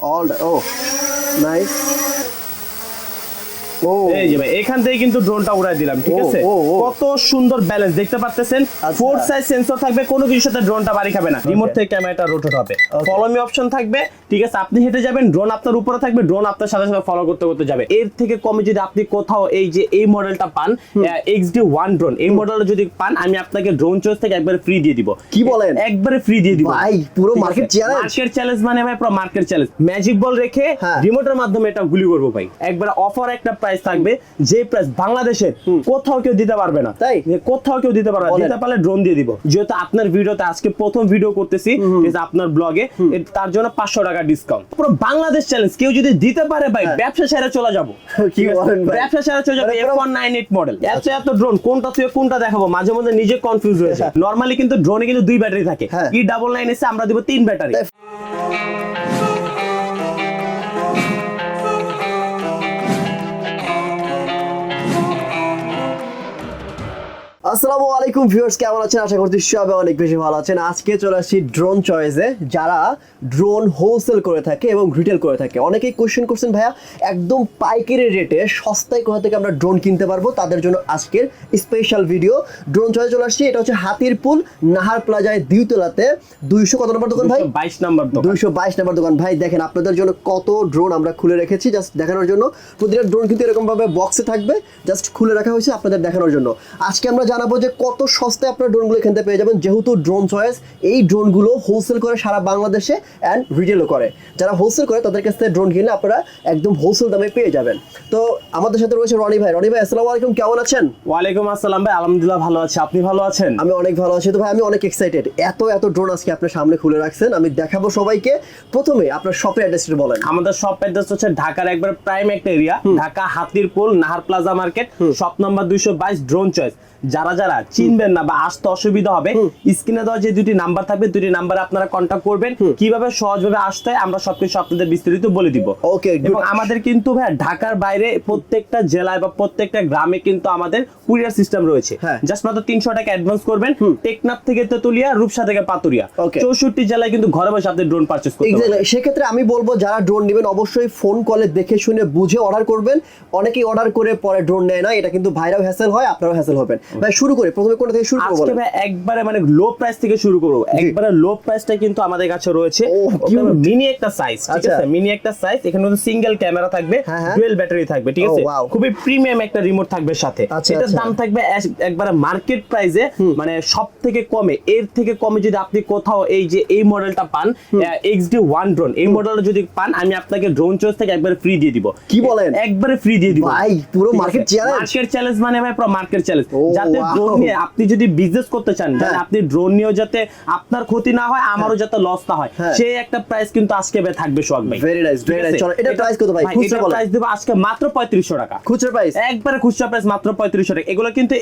all the, oh nice এই যে ভাই এখান থেকে কিন্তু ড্রোনটা উড়াই দিলাম ঠিক আছে। কত সুন্দর ব্যালেন্স দেখতে পাচ্ছেন। ফোর সাইজ সেন্সর থাকবে কোনো কিছুর সাথে ড্রোনটা বাড়ি খাবে না। রিমোট থেকে ক্যামেরাটা রোটেট হবে। ফলো মি অপশন থাকবে ঠিক আছে? আপনি হেঁটে যাবেন ড্রোন আপনার উপরে থাকবে ড্রোন আপনার সাথে সাথে ফলো করতে করতে যাবে। এর থেকে কমে যদি আপনি কোথাও এই যে এই মডেলটা পান এক্স ডি ওয়ান ড্রোন এই মডেলটা যদি পান আমি আপনাকে ড্রোন চয়েস থেকে একবারে ফ্রি দিয়ে দিব। কি বলেন? একবারে ফ্রি দিয়ে দিব। ভাই, পুরো market challenge? মার্কেট চ্যালেঞ্জ মানে ভাই পুরো মার্কেট চ্যালেঞ্জ ম্যাজিক বল রেখে হ্যাঁ। রিমোটের মাধ্যমে এটা গুলি করব ভাই। একবার অফার একটা প্রাইস থাকবে যে প্রাইস বাংলাদেশের কোথাও কেউ দিতে পারবে না। তাই? কোথাও কেউ দিতে পারবে। দিতে পারলে ড্রোন দিয়ে দিব। যেহেতু আপনার ভিডিওতে আজকে প্রথম ভিডিও করতেছি আপনার ব্লগে তার জন্য পাঁচশো টাকা ডিসকাউন্ট পুরো বাংলাদেশ চ্যালেঞ্জ কেউ যদি দিতে পারে ভাই ব্যবসা সেরা চলে যাব। হ্যাঁ। কি বলেন ব্যবসা সেরা চলে যাবে F one nine eight model এত এত ড্রোন কোনটা থেকে কোনটা দেখাবো? মাঝে মধ্যে নিজে কনফিউজ হয়েছে নর্মালি কিন্তু ড্রোনে কিন্তু দুই ব্যাটারি থাকে। হ্যাঁ। ই ডাবল নাইন এসে আমরা দিব তিন ব্যাটারি আসসালামু আলাইকুম ভিউয়ার্স কেমন আছেন? আশা করছি সবাই অনেক বেশি ভালো আছেন। আজকে চলে আসছি ড্রোন চয়েসে যারা ড্রোন হোলসেল করে থাকে এবং রিটেল করে থাকে। অনেকেই কোশ্চেন করছেন ভাইয়া একদম পাইকারি রেটে সস্তায় কোথা থেকে আমরা ড্রোন কিনতে পারব? তাদের জন্য আজকের স্পেশাল ভিডিও ড্রোন চয়েস চলে আসছি এটা হচ্ছে হাতির পুল নাহার প্লাজায় দ্বিতলাতে দুইশো কত নম্বর দোকান ভাই? বাইশ নাম্বার দোকান। দুইশো বাইশ নাম্বার দোকান। ভাই দেখেন আপনাদের জন্য কত ড্রোন আমরা খুলে রেখেছি জাস্ট দেখানোর জন্য। প্রতিটা ড্রোন কিন্তু এরকম ভাবে বক্সে থাকবে জাস্ট খুলে রাখা হয়েছে আপনাদের দেখানোর জন্য। আজকে আমরা জানাব যে কত সস্তায় আপনার ড্রোনগুলো এখান থেকে পেয়ে যাবেন। যেহেতু ড্রোন চয়েস এই ড্রোনগুলো হোলসেল করে সারা বাংলাদেশে অ্যান্ড রিটেলও করে। যারা হোলসেল করে তাদের কাছ থেকে ড্রোন কিনলে আপনারা একদম হোলসেল দামে পেয়ে যাবেন। তো আমাদের সাথে রয়েছে রনি ভাই। রনি ভাই আসসালামু আলাইকুম। কেমন আছেন? ওয়ালাইকুম আসসালাম ভাই। আলহামদুলিল্লাহ ভালো আছি। আপনি ভালো আছেন? আমি অনেক ভালো আছি। তো ভাই আমি অনেক এক্সাইটেড এত এত ড্রোন আজকে আপনার সামনে খুলে রাখছেন। আমি দেখাবো সবাইকে। প্রথমে আপনার শপের অ্যাড্রেসটা বলেন। আমাদের শপ অ্যাড্রেস হচ্ছে ঢাকার একবার প্রাইম একটা area Dhaka Hatirpool Nahar plaza market shop number দুইশো বাইশ ড্রোন চয়েস যারা যারা চিনবেন না বা আসতে অসুবিধা হবে স্ক্রিনে দেওয়া যে দুটি নাম্বার থাকবে দুটি নাম্বারে আপনারা কন্ট্যাক্ট করবেন। কীভাবে সহজভাবে আসতে হয় আমরা সবকিছু আপনাদের বিস্তারিত বলে দিব। Good. এবং আমাদের কিন্তু ভাই ঢাকার বাইরে প্রত্যেকটা জেলায় বা প্রত্যেকটা গ্রামে কিন্তু আমাদের কুরিয়ার সিস্টেম রয়েছে। হ্যাঁ। জাস্ট মাত্র তিনশো টাকা অ্যাডভান্স করবেন। টেকনাফ থেকে তেতুলিয়া রূপসা থেকে পাতুরিয়া. চৌষট্টি জেলায় কিন্তু ঘরে বসে আপনি ড্রোন পারচেস করতে পারবেন. সেক্ষেত্রে আমি বলব যারা ড্রোন নেবেন অবশ্যই ফোন কলে দেখে শুনে বুঝে অর্ডার করবেন। অনেকেই অর্ডার করে পরে ড্রোন নেয় না। এটা কিন্তু ভাইরাও হ্যাসেল হয় আপনারাও হ্যাসেল হবেন। ভাই শুরু করি। প্রথমে থেকে শুরু করব আজকে ভাই একবারে মানে লো প্রাইস থেকে শুরু করব। একবারে লো প্রাইসটা কিন্তু আমাদের কাছে রয়েছে। মিনি একটা সাইজ ঠিক আচ্ছা। আছে? মিনি একটা সাইজ এখানে কিন্তু সিঙ্গেল ক্যামেরা থাকবে হ্যাঁ, হ্যাঁ। ডুয়েল ব্যাটারি থাকবে ঠিক আছে? খুবই প্রিমিয়াম একটা রিমোট থাকবে সাথে। আচ্ছা, এটার আচ্ছা। দাম থাকবে একবারে মার্কেট প্রাইসে মানে সব থেকে কমে এর থেকে কমে যদি আপনি কোথাও এই যে এই মডেলটা পান এক্স ডি ওয়ান ড্রোন এই মডেলটা যদি পান আমি আপনাকে ড্রোন চয়েস থেকে একবারে ফ্রি দিয়ে দিব। কি বলেন? একবারে ফ্রি দিয়ে দিব। ভাই, পুরো market challenge? মার্কেট চ্যালেঞ্জ মানে ভাই পুরো মার্কেট চ্যালেঞ্জ যাতে wow. ড্রোন নিয়ে আপনি যদি বিজনেস করতে চান হ্যাঁ। আপনি ড্রোন নিয়েও যাতে আপনার ক্ষতি না হয় আমারও যাতে লস না হয় হ্যাঁ। সেই একটা প্রাইস কিন্তু আজকে থাকবে সোহাগ ভাই। Very ঠিক আছে? nice. চলো, এটা- price কত ভাই? খুচরা প্রাইস দেবো আজকে মাত্র পঁয়ত্রিশশো টাকা। খুচরা প্রাইস একবারে খুচরা প্রাইস মাত্র পঁয়ত্রিশশো টাকা। এগুলো কিন্তু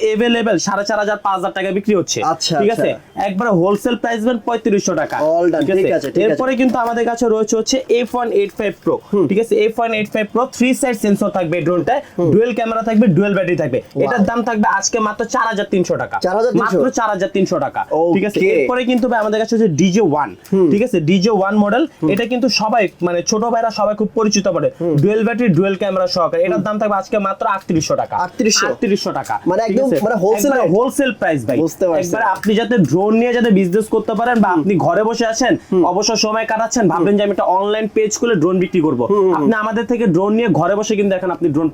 হাজার পাঁচ হাজার টাকা বিক্রি হচ্ছে। আচ্ছা, ঠিক আচ্ছা। আছে? একবারে হোলসেল প্রাইস দেবেন পঁয়ত্রিশশো টাকা। All done, ঠিক আছে, ঠিক আছে। এরপরে কিন্তু আমাদের কাছে রয়েছে হচ্ছে F one eight five pro ঠিক আছে? F one eight five pro three side sensor থাকবে ড্রোনটায় ডুয়েল ক্যামেরা থাকবে ডুয়েল ব্যাটারি থাকবে। এটার দাম থাকবে আজকে মাত্র চার হাজার তিনশো টাকা। মাত্র চার হাজার তিনশো টাকা। ঠিক আছে? এরপরে কিন্তু ভাই আমাদের কাছে হচ্ছে ডিজে ওয়ান। ঠিক আছে? DJ one model. এটা কিন্তু সবাই মানে ছোট ভাইরা সবাই খুব পরিচিত পড়ে ডুয়েল ব্যাটারি ডুয়েল ক্যামেরা সহকারে। এটার দাম থাকবে আজকে মাত্র আটত্রিশশো টাকা। আটত্রিশশো? টাকা। মানে একদম মানে wholesale হোলসেল প্রাইস ভাই। বুঝতে আপনি যাতে ড্রোন নিয়ে যাতে বিজনেস করতে পারেন বা আপনি ঘরে বসে আছেন অবসর সময় কাটাচ্ছেন ভাবলেন যে আমি একটা অনলাইন পেজ খুলে ড্রোন বিক্রি করব। আপনি আমাদের থেকে ড্রোন নিয়ে ঘরে বসে কিন্তু এখন আপনি ড্রোন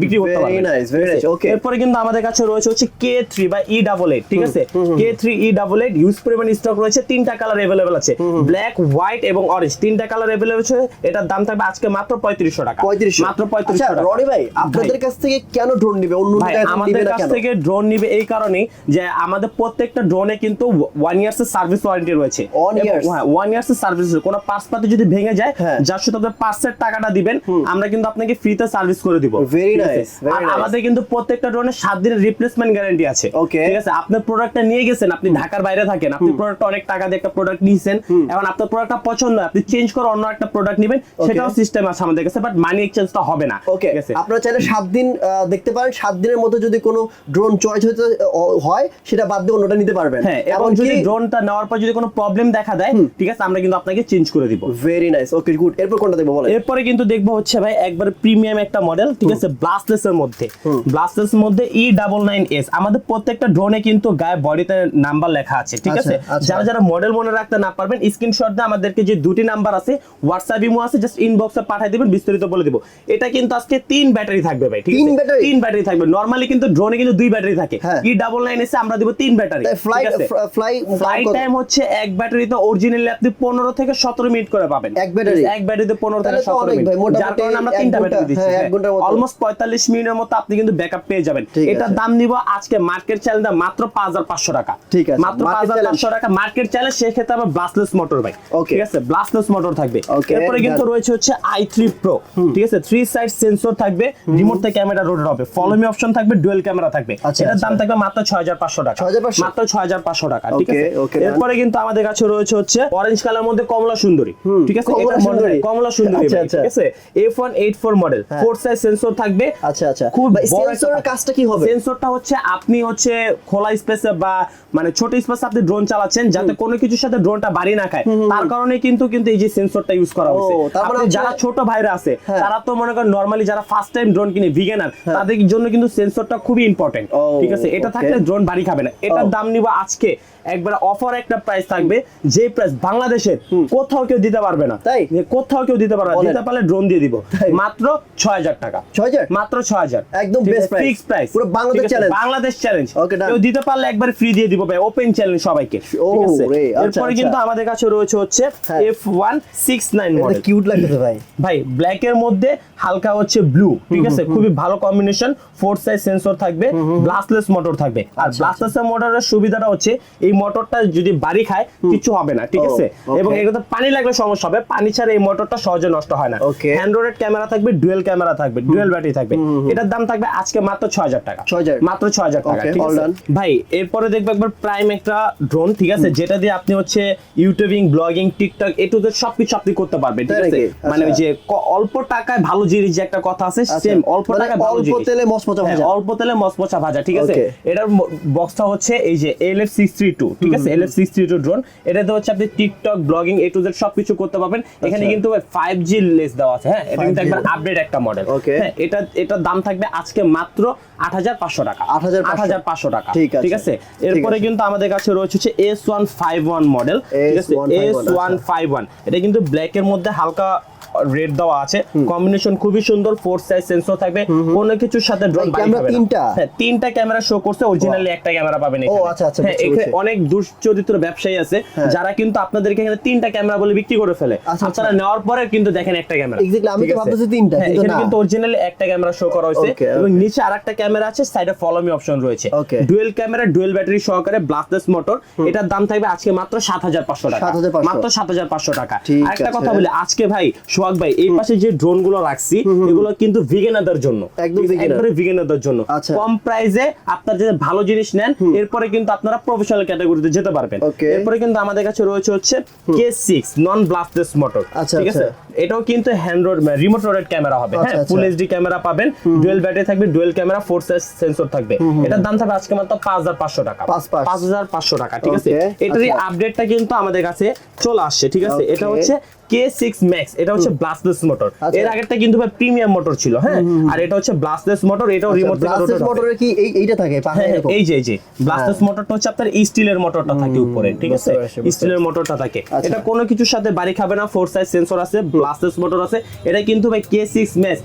বিক্রি করতে পারবেন। very এরপরে কিন্তু আমাদের কাছে রয়েছে হচ্ছে কে থ্রি বা ই ডাবল এইট ঠিক আছে? K three E double eight use পরিমাণ স্টক রয়েছে তিনটা কালার অ্যাভেলেবেল আছে। ব্ল্যাক হোয়াইট এবং অরেঞ্জ তিনটা কালার অ্যাভেলেবেল আছে এটার দাম থাকবে আজকে মাত্র পঁয়ত্রিশশো টাকা। পঁয়ত্রিশ মাত্র পঁয়ত্রিশশো আচ্ছা টাকা। রনি ভাই আপনাদের কাছ থেকে কেন ড্রোন নিবে? অন্য আমাদের কাছ থেকে ড্রোন নিবে এই কারণে যে আমাদের প্রত্যেকটা ড্রোনে কিন্তু ওয়ান ইয়ার্স এর সার্ভিস ওয়ারেন্টি রয়েছে। Years? হ্যাঁ ওয়ান ইয়ার্স এর সার্ভিস কোনো পার্স পাতে যদি ভেঙে যায় হ্যাঁ। যার সাথে আপনি পার্সের টাকাটা দিবেন আমরা কিন্তু আপনাকে ফ্রিতে সার্ভিস করে দিব। Very আর আমাদের কিন্তু প্রত্যেকটা ড্রোনে সাত দিনের রিপ্লেসমেন্ট গ্যারান্টি আছে। Okay. ঠিক আছে? আপনার প্রোডাক্টটা নিয়ে গেছেন আপনি ঢাকার বাইরে থাকেন আপনি প্রোডাক্ট অনেক টাকা দিয়ে একটা প্রোডাক্ট নিয়েছেন এখন আপনার প্রোডাক্টটা পছন্দ আপনি চেঞ্জ করে অন্য একটা প্রোডাক্ট নেবেন সেটাও সিস্টেম আছে আমাদের কাছে বাট মানি এক্সচেঞ্জটা হবে না। ওকে ঠিক আছে? আপনারা চাইলে সাত দিন দেখতে পারেন সাত দিনের মধ্যে যদি কোনো ড্রোন চয়েস হতে হয় সেটা বাদ দিয়ে অন্যটা নিতে পারবেন। হ্যাঁ এবং যদি ড্রোনটা নেওয়ার পর যদি কোনো প্রবলেম দেখা দেয় ঠিক আছে আমরা কিন্তু আপনাকে চেঞ্জ করে দিব। ভেরি নাইস ওকে গুড এরপর কোনটা দেখব বলেন? এরপরে কিন্তু দেখব হচ্ছে ভাই একবার প্রিমিয়াম একটা মডেল ঠিক আছে ব্লাস্টলেস এর মধ্যে। ব্লাস্টলেস এর মধ্যে ই ডাবল নাইন এস আমাদের প্রত্যেকটা ড্রোনে কিন্তু গায়ে বডিতে নাম্বার লেখা আছে ঠিক আচ্ছা, আছে? আচ্ছা। যারা যারা মডেল মনে রাখতে না পারবেন স্ক্রিনশট দিয়ে আমাদেরকে যে দুটি নাম্বার আছে হোয়াটসঅ্যাপ ইমো আছে জাস্ট ইনবক্সে পাঠিয়ে দিবেন বিস্তারিত বলে দিব। এটা কিন্তু আজকে তিন ব্যাটারি থাকবে ভাই ঠিক আছে? তিন ব্যাটারি থাকবে। নরমালি কিন্তু ড্রোনে কিন্তু দুই ব্যাটারি থাকে। ই ডাবল নাইন এসে আমরা দিব তিন ব্যাটারি ফ্লাই আছে? ফ্লাই টাইম হচ্ছে এক ব্যাটারিতে অরিজিনালি আপনি পনেরো থেকে সতেরো মিনিট করে পাবেন। এক ব্যাটারি? এক ব্যাটারিতে পনেরো থেকে তাহলে তো সতেরো অনেক মিনিট যার কারণে আমরা তিনটা ব্যাটারি দিচ্ছি। অলমোস্ট পঁয়তাল্লিশ মিনিটের মতো আপনি কিন্তু ব্যাকআপ পেয়ে যাবেন। এটার দাম নিব আজকে মার্কেট চ্যালেঞ্জটা মাত্র পাঁচ হাজার পাঁচশো টাকা। ঠিক আছে, মাত্র পাঁচ হাজার। পাঁচশো টাকা মার্কেট চ্যালেঞ্জ সেক্ষেত্রে আবার ব্লাস্টলেস মোটর ভাই ঠিক আছে ব্লাস্টলেস মোটর থাকবে। এরপরে কিন্তু রয়েছে হচ্ছে আই থ্রি প্রো ঠিক আছে থ্রি সাইড সেন্সর থাকবে রিমোট থেকে ক্যামেরা রোটেট হবে। ফলো মি অপশন থাকবে ডুয়েল ক্যামেরা থাকবে। আচ্ছা, এটার দাম আচ্ছা। থাকবে মাত্র ছয় হাজার পাঁচশো টাকা। 6,500 মাত্র ছয় হাজার পাঁচশো টাকা ঠিক আছে? এরপরে কিন্তু আমাদের কাছে রয়েছে হচ্ছে অরেঞ্জ কালার মধ্যে কমলা সুন্দরী। ঠিক আছে কমলা সুন্দরী। কমলা সুন্দরী আচ্ছা। ঠিক আছে? F one eight four model four size sensor থাকবে। আচ্ছা আচ্ছা। খুব সেন্সরের কাজটা কি হবে? সেন্সরটা হচ্ছে আপনি হচ্ছে খোলা স্পেসে বা মানে ছোট স্পেসে আপনি ড্রোন চালাচ্ছেন যাতে কোনো কিছুর সাথে ড্রোনটা বাড়ি না খায়। তার কারণে কিন্তু কিন্তু এই যে সেন্সরটা ইউজ করা হয়েছে। ও, তার আপনি হচ্ছে- যারা ছোট ভাইরা আছে হ্যাঁ। তারা তো মনে করেন নরমালি যারা ফার্স্ট টাইম ড্রোন কিনে ভিগেনার তাদের জন্য কিন্তু সেন্সরটা খুবই ইম্পর্টেন্ট ঠিক আছে? এটা থাকলে ড্রোন বাড়ি খাবে না। এটার দাম নিব আজকে। একবার অফার একটা প্রাইস থাকবে যে প্রাইস বাংলাদেশের কোথাও কেউ দিতে পারবে না। তাই? কোথাও কেউ দিতে পারবে না। দিতে পারলে ড্রোন দিয়ে দিব। মাত্র ছয় হাজার টাকা। ছয় হাজার? মাত্র ছয় হাজার। একদম best price। ফিক্স প্রাইস পুরো বাংলাদেশ challenge। বাংলাদেশ চ্যালেঞ্জ কেউ দিতে পারলে একবার ফ্রি দিয়ে দিব ভাই ওপেন চ্যালেঞ্জ সবাইকে। আছে? রে, আচ্ছা, এরপরে আচ্ছা। কিন্তু আমাদের কাছে রয়েছে হচ্ছে। F one six nine model cute লাগতেছে ভাই। ভাই ব্ল্যাক এর মধ্যে হালকা হচ্ছে ব্লু ঠিক আছে? খুবই ভালো কম্বিনেশন ফোর সাইজ সেন্সর থাকবে ব্লাস্টলেস মোটর থাকবে। আর আচ্ছা, ব্লাস্টলেস মোটরের সুবিধাটা হচ্ছে এই মোটরটা যদি বাড়ি খায় কিছু হবে না ঠিক আছে? okay. এবং এটাতে পানি লাগলে সমস্যা হবে পানি ছাড়া এই মোটরটা সহজে নষ্ট হয় না. অ্যান্ড্রয়েড ক্যামেরা থাকবে ডুয়েল ক্যামেরা থাকবে ডুয়েল ব্যাটারি থাকবে। এটার দাম থাকবে আজকে মাত্র ছয় হাজার টাকা। 6,000 মাত্র ছয় হাজার টাকা ভাই এরপরে দেখবে একবার প্রাইম একটা ড্রোন ঠিক আছে? যেটা দিয়ে আপনি হচ্ছে YouTubing blogging TikTok A to Z সবকিছু আপনি করতে পারবেন ঠিক আছে? মানে ওই আচ্ছা। যে অল্প টাকায় ভালো জিনিস যে একটা কথা আছে আচ্ছা, সেম অল্প মানে টাকায় ভালো অল্প তেলে মচমচা হ্যাঁ, ভাজা। অল্প তেলে মচমচা ভাজা ঠিক আছে? এটার বক্সটা হচ্ছে এই যে L F six three two ঠিক আছে? L F six three two drone এটাতে হচ্ছে আপনি TikTok blogging A to Z সবকিছু করতে পারবেন। এখানে আচ্ছা। কিন্তু ফাইভ জি লেস দেওয়া আছে হ্যাঁ? এটা কিন্তু 5G একবার আপডেট একটা মডেল হ্যাঁ এটা এটার দাম থাকবে আজকে মাত্র আট হাজার পাঁচশো টাকা। 8,500 আট হাজার পাঁচশো টাকা। ঠিক আছে। এরপরে কিন্তু আমাদের কাছে রয়েছে হচ্ছে S one five one model. ঠিক আছে? এস ওয়ান ফাইভ ওয়ান এটা কিন্তু ব্ল্যাক এর মধ্যে হালকা রেড দেওয়া আছে। কম্বিনেশন খুবই সুন্দর ফোর সাইজ সেন্সর থাকবে। কোনো কিছুর সাথে ড্রোন ক্যামেরা তিনটা? হ্যাঁ তিনটা ক্যামেরা শো করছে অরিজিনালি একটা ক্যামেরা পাবেন এখানে। আচ্ছা, আচ্ছা, হ্যাঁ এখানে অনেক দুশ্চরিত্র ব্যবসায়ী আছে হ্যাঁ। যারা কিন্তু আপনাদেরকে এখানে তিনটা ক্যামেরা বলে বিক্রি করে ফেলে। আচ্ছা, আপনারা নেওয়ার পরে কিন্তু দেখেন একটা ক্যামেরা। Exactly, আমি তো ভাবতেছি তিনটা, কিন্তু এখানে না। কিন্তু অরিজিনালি একটা ক্যামেরা শো করা হয়েছে এবং নিচে আরেকটা ক্যামেরা আছে সাইডে ফলো মি অপশন রয়েছে. ডুয়েল ক্যামেরা ডুয়েল ব্যাটারি সহকারে ব্লাস্টলেস মোটর এটার দাম থাকবে আজকে মাত্র সাত হাজার পাঁচশো টাকা। 7,500 মাত্র সাত হাজার পাঁচশো টাকা। ঠিক আরেকটা কথা বলি আজকে ভাই সোহাগ ভাই এই পাশে যে ড্রোনগুলো রাখছি এগুলো কিন্তু ভিগেনাদের জন্য। একদম ভিগেনারদের জন্য। আচ্ছা। কম প্রাইসে আপনার যদি ভালো জিনিস নেন এরপরে কিন্তু আপনারা প্রফেশনাল ক্যাটাগরিতে যেতে পারবেন। এরপরে কিন্তু আমাদের কাছে রয়েছে হচ্ছে কে সিক্স নন ব্লাস্টেস মোটর ঠিক আছে? আচ্ছা। এটাও কিন্তু হ্যান্ড রিমোট রোডেড ক্যামেরা হবে। আচ্ছা, হ্যাঁ আচ্ছা। ফুল এইচডি ক্যামেরা পাবেন ডুয়েল ব্যাটারি থাকবে ডুয়েল ক্যামেরা ফোর সেন্সর থাকবে। এটার দাম থাকবে আজকে মাত্র পাঁচ হাজার পাঁচশো টাকা। পাঁচ হাজার পাঁচশো টাকা ঠিক আছে? এটারই আচ্ছা। আপডেটটা কিন্তু আমাদের কাছে চলে আসছে ঠিক আছে? এটা হচ্ছে কে সিক্স ম্যাক্স এটা হচ্ছে ব্লাস্টলেস মোটর আচ্ছা। এর আগেরটা কিন্তু ভাই প্রিমিয়াম মোটর ছিল হ্যাঁ? আর এটা হচ্ছে ব্লাস্টলেস মোটর এটাও রিমোট থেকে হবে। মোটরের কি এই এইটা থাকে পাখা হ্যাঁ, এই যে এই যে। ব্লাস্টার্স মোটরটা হচ্ছে আপনার স্টিলের মোটরটা থাকে উপরে ঠিক আছে? স্টিলের মোটরটা থাকে। আচ্ছা। এটা কোনো কিছুর সাথে বাড়ি খাবে না ফোর সাইজ সেন্সর আছে ব্লাস্টার্স মোটর আছে। এটা কিন্তু ভাই কে সিক্স ম্যাচ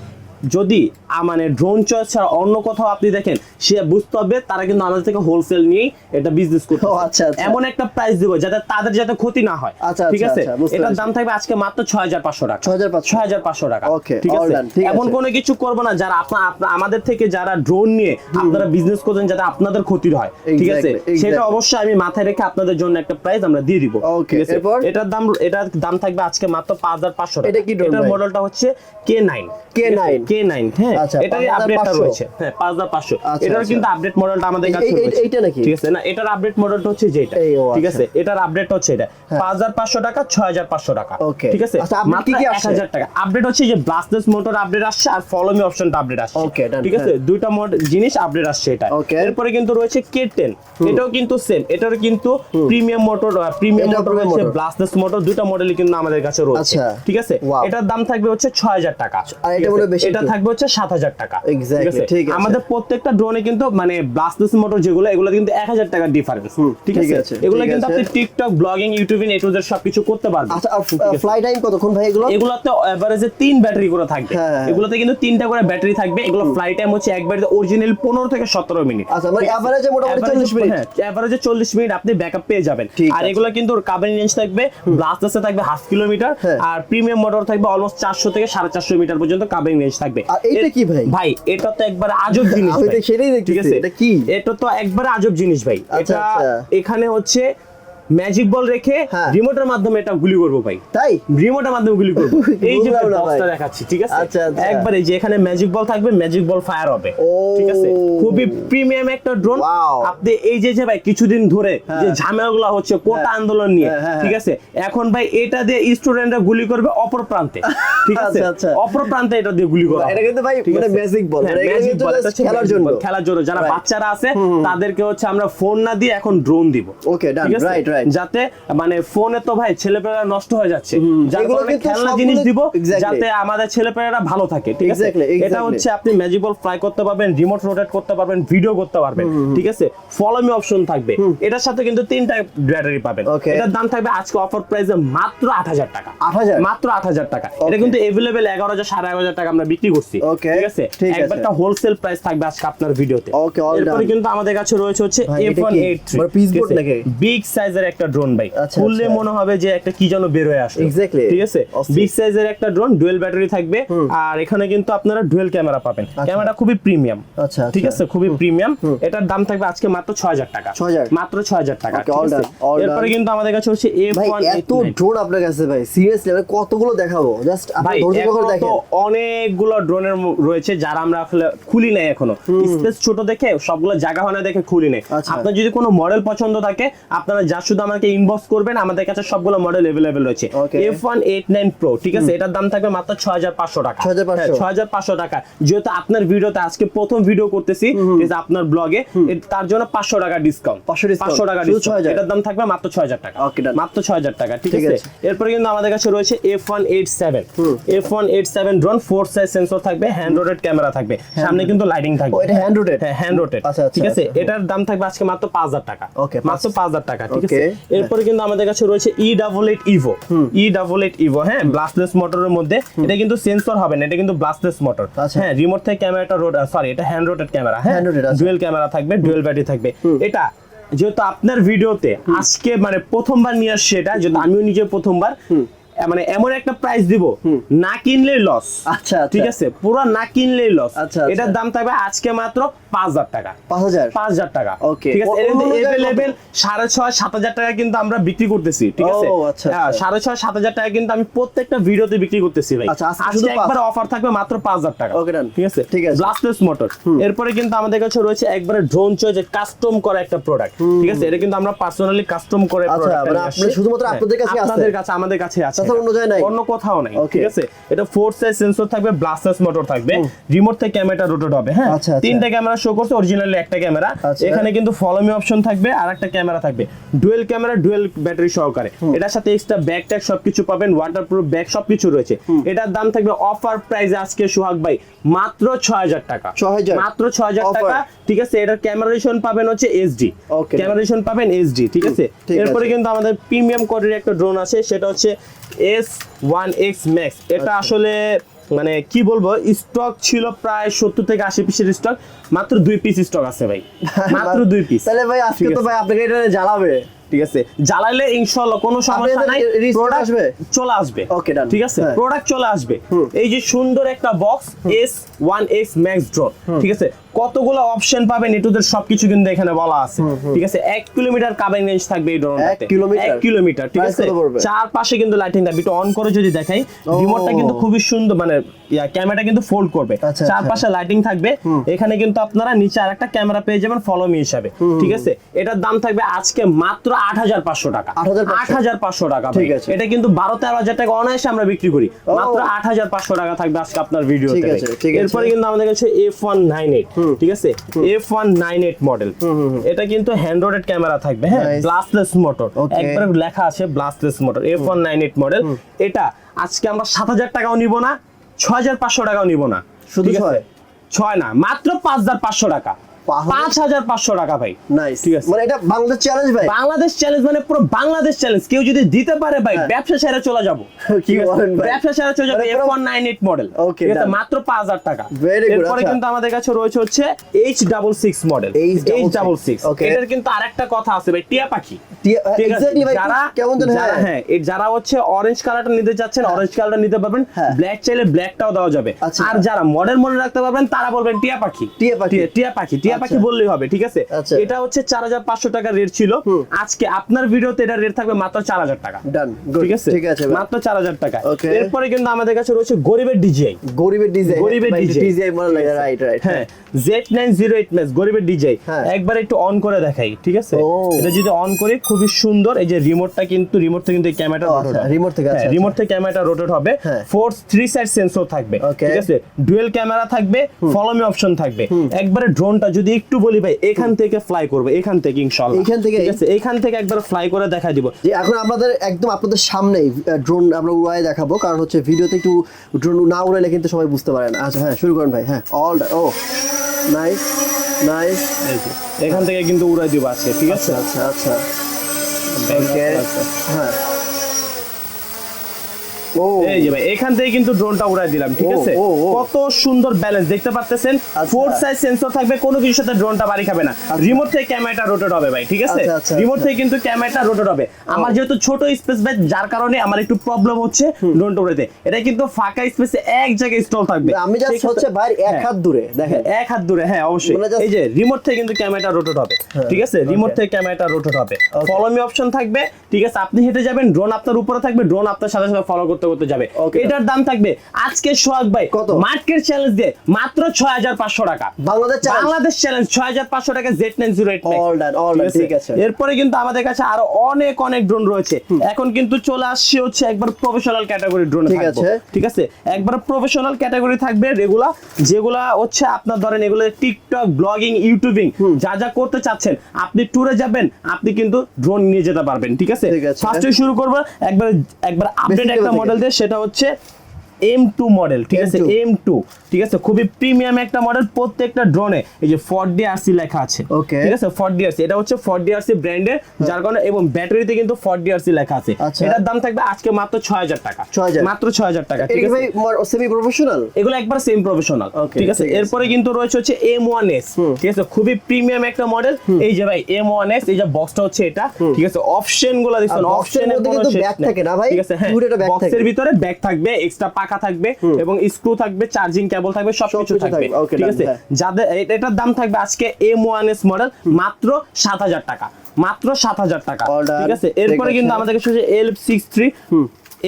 যদি মানে ড্রোন চয়েস ছাড়া অন্য কোথাও আপনি দেখেন সে বুঝতে হবে তারা কিন্তু আমাদের থেকে হোলসেল নিয়েই এটা বিজনেস করতে আচ্ছা, আচ্ছা। এমন একটা প্রাইস দিব যাতে তাদের যাতে ক্ষতি না হয়। আচ্ছা, ঠিক আচ্ছা, আছে? আচ্ছা, এটার দাম থাকবে আজকে মাত্র ছয় হাজার পাঁচশো টাকা। 6,500 ছয় হাজার পাঁচশো টাকা। Okay, ঠিক আছে? এমন কোনো কিছু করব না যারা আপনা আপনা- আমাদের থেকে যারা ড্রোন নিয়ে আপনারা বিজনেস করছেন যাতে আপনাদের ক্ষতি হয়। ঠিক আছে? সেটা অবশ্যই আমি মাথায় রেখে আপনাদের জন্য একটা প্রাইস আমরা দিয়ে দিব। ঠিক আছে? এটার দাম এটার দাম থাকবে আজকে মাত্র পাঁচ হাজার পাঁচশো টাকা। এটা কি এটার মডেলটা হচ্ছে K nine K9 K nine হ্যাঁ আচ্ছা, এটারই আপডেটটা রয়েছে। হ্যাঁ পাঁচ হাজার পাঁচশো। এটার। কিন্তু আপডেট মডেলটা আমাদের কাছে এইটা নাকি? ঠিক আছে? না এটার আপডেট মডেলটা হচ্ছে যেটা ঠিক। আছে? এটার আপডেট হচ্ছে এটা। পাঁচ হাজার পাঁচশো টাকা ছয় হাজার পাঁচশো টাকা। ঠিক আছে? মাত্র কি কি এক হাজার টাকা। আপডেট হচ্ছে যে ব্লাস্টলেস মোটর আপডেট আসছে আর ফলো মি অপশনটা আপডেট আসছে। ঠিক আছে। দুইটা জিনিস আপডেট আসছে এটা। এরপরে কিন্তু রয়েছে কে টেন এটাও কিন্তু সেম এটার কিন্তু premium motor premium motor premium রয়েছে ব্লাস্টলেস মোটর দুইটা মডেলই কিন্তু আমাদের কাছে রয়েছে। আচ্ছা। ঠিক আছে? এটার দাম থাকবে হচ্ছে ছয় হাজার টাকা। আর এটা ঠিক আছে? বেশি এটা থাকবে হচ্ছে সাত হাজার টাকা। ঠিক আছে। আমাদের প্রত্যেকটা ড্রোনে কিন্তু মানে ব্লাস্টলেস মোটর যেগুলো এগুলো কিন্তু এক হাজার টাকার ডিফারেন্স ঠিক আছে? এগুলো কিন্তু আপনি টিকটক ব্লগিং ইউটিউবিং সবকিছু করতে পারবেন। আচ্ছা ফ্লাই টাইম কতক্ষণ ভাই এগুলো? এগুলোতে এভারেজে তিন ব্যাটারি করে থাকবে। হ্যাঁ, হ্যাঁ। এগুলোতে কিন্তু তিনটা করে ব্যাটারি থাকবে। এগুলো ফ্লাই টাইম হচ্ছে এক ব্যাটারি অরিজিনাল পনেরো থেকে সতেরো মিনিট আচ্ছা, মানে মোটামুটি 40 মিনিট। এভারেজে চল্লিশ মিনিট আপনি ব্যাকআপ পেয়ে যাবেন। আর এগুলো কিন্তু কাবেন রেঞ্জ থাকবে ব্লাস্টাসে থাকবে হাফ কিলোমিটার হ্যাঁ। আর প্রিমিয়াম মোটর থাকবে অলমোস্ট চারশো থেকে সাড়ে চারশো মিটার পর্যন্ত কাবেন রেঞ্জ থাকবে। আর এটা কি ভাই? ভাই এটা তো একবার আজব জিনিস আমি তো। সেটাই দেখতেছি, এটা কি? এটা তো একবার আজব জিনিস ভাই আচ্ছা, এটা আচ্ছা। এখানে হচ্ছে ম্যাজিক বল রেখে হ্যাঁ। রিমোটের মাধ্যমে এটা গুলি করব ভাই তাই রিমোটের মাধ্যমে গুলি করব এই যে বক্সটা দেখাচ্ছি ঠিক আছে আচ্ছা, আচ্ছা। একবার এই যে এখানে ম্যাজিক বল থাকবে ম্যাজিক বল ফায়ার হবে ঠিক আছে খুবই প্রিমিয়াম একটা ড্রোন আপনি এই যে যে ভাই কিছুদিন ধরে যে হ্যাঁ। ঝামেলাগুলো হচ্ছে কোটা হ্যাঁ। আন্দোলন নিয়ে হ্যাঁ, হ্যাঁ, ঠিক আছে এখন ভাই এটা দিয়ে স্টুডেন্টরা গুলি করবে অপর প্রান্তে ঠিক আছে আচ্ছা। অপর প্রান্তে এটা দিয়ে গুলি করা এটা। কিন্তু ভাই মানে হ্যাঁ, ball, just এটা হচ্ছে খেলার জন্য। খেলার জন্য যারা বাচ্চারা আছে তাদেরকে হচ্ছে আমরা ফোন না দিয়ে এখন ড্রোন দিব ওকে done. ঠিক আছে? যাতে মানে ফোনে তো ভাই ছেলেপেলেরা নষ্ট হয়ে যাচ্ছে। যার কারণে খেলনা জিনিস দিব যাতে আমাদের ছেলেপেলেরা ভালো থাকে ঠিক আছে? এটা হচ্ছে আপনি ম্যাজিক বল ফ্লাই করতে পারবেন রিমোট রোটেট করতে পারবেন ভিডিও করতে পারবেন ঠিক আছে? ফলো মি অপশন থাকবে। এটার সাথে কিন্তু তিনটা ব্যাটারি পাবেন। এটার দাম থাকবে আজকে অফার প্রাইসে মাত্র আট হাজার টাকা। 8,000? মাত্র আট হাজার টাকা। এটা কিন্তু এভেলেবেল এগারো হাজার সাড়ে এগারো হাজার টাকা আমরা বিক্রি করছি। ঠিক আছে? একবারটা হোলসেল প্রাইস থাকবে আজকে আপনার ভিডিওতে এরপরে কিন্তু আমাদের কাছে রয়েছে হচ্ছে ভাই, এফ এটা ওয়ান কি? এইট মানে piece board নাকি? বিগ সাইজের একটা ড্রোন ভাই আচ্ছা, খুললে আচ্ছা। মনে হবে যে একটা কি যেন বের হয়ে আসলো। Exactly. ঠিক আছে? বিগ সাইজের একটা ড্রোন ডুয়েল ব্যাটারি থাকবে। আর এখানে কিন্তু আপনারা ডুয়েল ক্যামেরা পাবেন। ক্যামেরা খুবই প্রিমিয়াম আচ্ছা, ঠিক আচ্ছা। আছে? খুবই প্রিমিয়াম এটার দাম থাকবে আজকে মাত্র ছয় হাজার টাকা। 6,000 মাত্র ছয় হাজার টাকা। এরপরে কিন্তু আমাদের কাছে হচ্ছে এফ এত ড্রোন আপনার কাছে ভাই সিরিয়াসলি আমি কতগুলো দেখাবো? জাস্ট আপনি ধৈর্য তো দেখেন। অনেকগুলো ড্রোনের রয়েছে যারা আমরা আসলে খুলি নাই এখনও। স্পেস ছোট দেখে সবগুলো জায়গা হয় না দেখে খুলি নাই। আচ্ছা। আপনার যদি কোনো মডেল পছন্দ থাকে আপনারা যা শুধু আমাকে ইনবক্স করবেন আমাদের কাছে সবগুলো মডেল এভেলেবেল রয়েছে। Okay. F one eight nine pro ঠিক আছে? এটার দাম থাকবে মাত্র ছয় হাজার পাঁচশো টাকা। 6,500 ছয় হাজার পাঁচশো। টাকা। যেহেতু আপনার ভিডিওতে আজকে প্রথম ভিডিও করতেছি আপনার ব্লগে তার জন্য পাঁচশো টাকা ডিসকাউন্ট 500 পাঁচশো টাকা ডিসকাউন্ট এটার দাম থাকবে মাত্র ছয় হাজার টাকা। Okay, মাত্র ছয় হাজার টাকা ঠিক আছে। এরপরে কিন্তু আমাদের কাছে রয়েছে F one eight seven F one eight seven drone four size sensor থাকবে হ্যান্ড রোটেড ক্যামেরা থাকবে। সামনে কিন্তু লাইটিং থাকবে। এটা? হ্যাঁ হ্যান্ড রোটেড আচ্ছা, আচ্ছা, ঠিক আছে? আচ্ছা। এটার দাম থাকবে আজকে মাত্র পাঁচ হাজার টাকা। Okay, মাত্র পাঁচ হাজার টাকা ঠিক আছে এরপরে কিন্তু আমাদের কাছে রয়েছে E double eight Evo E double eight Evo হ্যাঁ ব্লাস্টলেস মোটরের মধ্যে। এটা কিন্তু সেন্সর হবে না এটা কিন্তু ব্লাস্টলেস মোটর আচ্ছা। হ্যাঁ রিমোট থেকে ক্যামেরাটা রোড সরি এটা হ্যান্ড রোটেড ক্যামেরা হ্যাঁ? আচ্ছা। ডুয়েল ক্যামেরা থাকবে ডুয়েল ব্যাটারি থাকবে। এটা যেহেতু আপনার ভিডিওতে আজকে মানে প্রথমবার নিয়ে আসছে এটা যেহেতু আমিও নিজে প্রথমবার মানে এমন একটা প্রাইস দিব না কিনলেই লস আচ্ছা, আচ্ছা। ঠিক আছে? পুরো না কিনলেই লস আচ্ছা, আচ্ছা। এটার দাম থাকবে আজকে মাত্র পাঁচ হাজার টাকা। পাঁচ হাজার? পাঁচ হাজার টাকা। Okay. ঠিক আছে? এভেলেবেল সাড়ে ছয় সাত হাজার টাকা কিন্তু আমরা বিক্রি করতেছি ঠিক আছে? আচ্ছা, হ্যাঁ। সাড়ে ছয় সাত হাজার টাকা কিন্তু আমি প্রত্যেকটা ভিডিওতে বিক্রি করতেছি ভাই। আজকে। একবার অফার থাকবে মাত্র পাঁচ হাজার টাকা। Done. ঠিক আছে? ঠিক আছে। ব্লাস্টলেস মোটর এরপরে কিন্তু আমাদের কাছে রয়েছে একবারে ড্রোন চয়েস কাস্টম করা একটা প্রোডাক্ট ঠিক আছে? এটা কিন্তু আমরা পার্সোনালি কাস্টম করে মানে। শুধুমাত্র হ্যাঁ, আপনাদের কাছে আমাদের কাছে আছে। তাছাড়া অন্য জায়গায় নাই? অন্য কোথাও নাই ঠিক আছে? এটা ফোর সাইজ সেন্সর থাকবে ব্লাস্টলেস মোটর থাকবে। রিমোট থেকে ক্যামেরাটা রোটেট হবে হ্যাঁ? আচ্ছা, আচ্ছা। তিনটা ক্যামেরা শো করছে অরিজিনালি একটা ক্যামেরা আচ্ছা। এখানে কিন্তু ফলো মি অপশন থাকবে আর একটা ক্যামেরা থাকবে। ডুয়েল ক্যামেরা ডুয়েল ব্যাটারি সহকারে। এটার সাথে এক্সট্রা ব্যাগ ট্যাগ সবকিছু পাবেন ওয়াটার প্রুফ ব্যাগ সবকিছু রয়েছে। এটার দাম থাকবে অফার প্রাইসে আজকে সোহাগ ভাই মাত্র ছয় হাজার টাকা। 6,000 মাত্র ছয় হাজার Offer। টাকা। ঠিক আছে এটার ক্যামেরারেশন পাবেন হচ্ছে এইচডি Okay. ক্যামেরারেশন পাবেন এইচডি ঠিক আছে? এরপরে কিন্তু আমাদের প্রিমিয়াম কোয়ালিটির একটা ড্রোন আছে সেটা হচ্ছে এস ওয়ান এক্স ম্যাক্স এটা আচ্ছা। আসলে মানে কি বলব স্টক ছিল প্রায় সত্তর থেকে আশি পিসের স্টক মাত্র দুই পিস স্টক আছে ভাই। মাত্র দুই পিস তাহলে ভাই আজকে তো ভাই আপনাকে এটা জ্বালাবে। ঠিক আছে। জ্বালাইলে ইনশাল্লাহ কোনো সমস্যা নাই। প্রোডাক্ট আসবে? চলে আসবে। ওকে done. ঠিক আছে? হ্যাঁ। প্রোডাক্ট চলে আসবে। এই যে সুন্দর একটা box S one X max drone ঠিক আছে? কতগুলো অপশন পাবেন এটুদের সবকিছু কিন্তু এখানে বলা আছে। ঠিক আছে? এক কিলোমিটার কাবিং রেঞ্জ থাকবে এই ড্রোনটাতে কিলোমিটার? এক কিলোমিটার ঠিক আছে? পড়বে? চারপাশে কিন্তু লাইটিং থাকবে। একটু অন করে যদি দেখাই। রিমোটটা কিন্তু খুবই সুন্দর মানে ক্যামেরাটা কিন্তু ফোল্ড করবে। আচ্ছা, চারপাশে লাইটিং থাকবে। এখানে কিন্তু আপনারা নিচে আরেকটা ক্যামেরা পেয়ে যাবেন ফলো মি হিসাবে। ঠিক আছে? এটার দাম থাকবে আজকে মাত্র আট হাজার পাঁচশো টাকা। 8,500 আট হাজার পাঁচশো টাকা ঠিক আছে। এটা কিন্তু বারো তেরো হাজার টাকা অনায়াসে আমরা বিক্রি করি। মাত্র আট হাজার পাঁচশো টাকা থাকবে আজকে আপনার ভিডিও। এরপরে কিন্তু আমাদের কাছে এফ ওয়ান নাইন এইট ঠিক আছে? F one nine eight model এটা কিন্তু হ্যান্ড্রয়েড ক্যামেরা থাকবে হ্যাঁ? Brushless motor. একবার লেখা আছে brushless motor F one nine eight model এটা আজকে আমরা সাত হাজার টাকাও নিব না ছয় হাজার পাঁচশো টাকাও নিব না। শুধু ছয়? ছয় না মাত্র পাঁচ হাজার পাঁচশো টাকা। পাঁচ হাজার? পাঁচশো টাকা ভাই ঠিক আছে। মানে এটা বাংলাদেশ চ্যালেঞ্জ ভাই বাংলাদেশ চ্যালেঞ্জ মানে পুরো বাংলাদেশ চ্যালেঞ্জ কেউ যদি দিতে পারে ভাই হ্যাঁ। ব্যবসা সেরে চলে যাব কি বলেন ভাই? ব্যবসা সেরে চলে যাবে F one nine eight model done. মাত্র পাঁচ হাজার টাকা এরপরে আচ্ছা। কিন্তু আমাদের কাছে রয়েছে হচ্ছে H double six model H double six. এটার কিন্তু আরেকটা কথা আছে ভাই টিয়া পাখি যারা কেমন হ্যাঁ। হ্যাঁ যারা হচ্ছে অরেঞ্জ কালারটা নিতে চাচ্ছেন অরেঞ্জ কালারটা নিতে পারবেন হ্যাঁ। ব্ল্যাক চাইলে ব্ল্যাকটাও দেওয়া যাবে আচ্ছা। আর যারা মডেল মনে রাখতে পারবেন তারা বলবেন টিয়া পাখি টিয়া পাখি। টিয়া পাখি টিয়া পাখি আচ্ছা। বললেই হবে ঠিক আছে? আচ্ছা। এটা হচ্ছে চার হাজার পাঁচশো টাকা রেট ছিল। আজকে আপনার ভিডিওতে এটা রেট থাকবে মাত্র চার হাজার টাকা. ঠিক আছে? ঠিক আছে মাত্র চার হাজার টাকা। এরপরে কিন্তু আমাদের কাছে রয়েছে গরিবের ডিজিআই গরিবের ডিজাইন গরিবের মনে লাগে রাইট রাইট হ্যাঁ Z nine zero eight match গরিবের হ্যাঁ। একবার একটু অন করে দেখাই ঠিক আছে? এটা যদি অন করি খুবই সুন্দর। এই যে রিমোটটা কিন্তু রিমোট থেকে কিন্তু ক্যামেরাটা ও, রোটেট আচ্ছা, থেকে, আচ্ছা, আচ্ছা। রিমোট থেকে ক্যামেরাটা রোটেট হবে। হ্যাঁ। ফোর্স থ্রি সাইড সেন্সর থাকবে ঠিক আছে? ডুয়েল ক্যামেরা থাকবে ফলো মি অপশন থাকবে। একবারে ড্রোনটা যদি একটু বলি ভাই এখান থেকে ফ্লাই করবে এখান থেকে ইনশাআল্লাহ এখান থেকে? ঠিক আছে? এখান থেকে একবার ফ্লাই করে দেখাই দিব। যে এখন আমাদের একদম আপনাদের সামনেই ড্রোন আমরা উড়াই দেখাবো কারণ হচ্ছে ভিডিওতে একটু ড্রোন না উড়াইলে কিন্তু সবাই বুঝতে পারে না। আচ্ছা হ্যাঁ শুরু করেন ভাই হ্যাঁ অল ও নাইস নাইস এখান থেকে কিন্তু উড়াই দিব আজকে ঠিক আছে? আচ্ছা আচ্ছা ওকে হ্যাঁ। ও এই যে ভাই এখান থেকে কিন্তু ড্রোনটা উড়াই দিলাম ঠিক আছে। কত সুন্দর ব্যালেন্স দেখতে পাচ্ছেন আচ্ছা। ফোর সাইজ সেন্সর থাকবে কোনো কিছুর সাথে ড্রোনটা বাড়ি খাবে না। রিমোট থেকে ক্যামেরাটা রোটেট হবে ভাই ঠিক আছে? আচ্ছা, আচ্ছা, রিমোট আচ্ছা। থেকে কিন্তু ক্যামেরাটা রোটেট হবে। আমার যেহেতু ছোট স্পেস ভাই যার কারণে আমার একটু প্রবলেম হচ্ছে ড্রোনটা উড়াতে এটা কিন্তু ফাঁকা স্পেসে এক জায়গায় স্টল থাকবে। আমি জাস্ট হচ্ছে বাইরে এক হ্যাঁ। হাত দূরে দেখেন। এক হাত দূরে হ্যাঁ অবশ্যই। মানে এই যে রিমোট থেকে কিন্তু ক্যামেরাটা রোটেট হবে ঠিক আছে? রিমোট থেকে ক্যামেরাটা রোটেট হবে। ফলো মি অপশন থাকবে ঠিক আছে? আপনি হেঁটে যাবেন ড্রোন আপনার উপরে থাকবে ড্রোন আপনার সাথে সাথে ফলো করতে করতে করতে যাবে। এটার দাম থাকবে আজকে সোহাগ ভাই কত? মার্কেট চ্যালেঞ্জ দিয়ে মাত্র ছয় হাজার পাঁচশো টাকা। বাংলাদেশ বাংলাদেশ চ্যালেঞ্জ ছয় হাজার পাঁচশো টাকা জেড নাইন জিরো এইট ঠিক আছে। এরপরে কিন্তু আমাদের কাছে আরও অনেক অনেক ড্রোন রয়েছে। এখন কিন্তু চলে আসছে হচ্ছে একবার প্রফেশনাল ক্যাটাগরি ড্রোন ঠিক আছে। ঠিক আছে? একবার প্রফেশনাল ক্যাটাগরি থাকবে রেগুলা যেগুলা হচ্ছে আপনার ধরেন এগুলো টিকটক ব্লগিং ইউটিউবিং যা যা করতে চাচ্ছেন আপনি ট্যুরে যাবেন আপনি কিন্তু ড্রোন নিয়ে যেতে পারবেন। ঠিক আছে? ফার্স্টে শুরু করব একবার একবার আপডেট একটা থেকে। মডেল দিয়ে সেটা হচ্ছে এম টু মডেল ঠিক আছে? M2 এম টু ঠিক আছে? খুবই প্রিমিয়াম একটা মডেল প্রত্যেকটা ড্রোনে এই যে ফোর ডিআরসি লেখা আছে। Okay. ঠিক আছে? ফোর ডিআরসি এটা হচ্ছে ফোর ডিআরসি ব্র্যান্ডের যার কারণে এবং ব্যাটারিতে কিন্তু ফোর ডিআরসি লেখা আছে। আচ্ছা। এটার দাম থাকবে আজকে মাত্র ছয় হাজার টাকা। 6,000 মাত্র ছয় হাজার টাকা ঠিক আছে? ভাই সেমি প্রফেশনাল এগুলো একবার সেম প্রফেশনাল ঠিক আছে? এরপরে কিন্তু রয়েছে হচ্ছে এম ওয়ান এস ঠিক আছে? খুবই প্রিমিয়াম একটা মডেল এই যে ভাই এম ওয়ান এস এই যে বক্সটা হচ্ছে এটা ঠিক আছে? অপশনগুলো দেখছেন অপশনের মধ্যে কোনো কিন্তু নেই। থাকে না ভাই? ঠিক আছে হ্যাঁ। বক্সের ভিতরে ব্যাগ থাকবে এক্সট্রা পাখা থাকবে এবং স্ক্রু থাকবে চার্জিং কেবল থাকবে সবকিছু থাকবে। ঠিক আছে। যাদের এটার দাম থাকবে আজকে এম ওয়ান এস মডেল মাত্র সাত হাজার টাকা। মাত্র সাত হাজার টাকা। ঠিক আছে? এরপরে কিন্তু আমাদের কাছে এল সিক্স থ্রি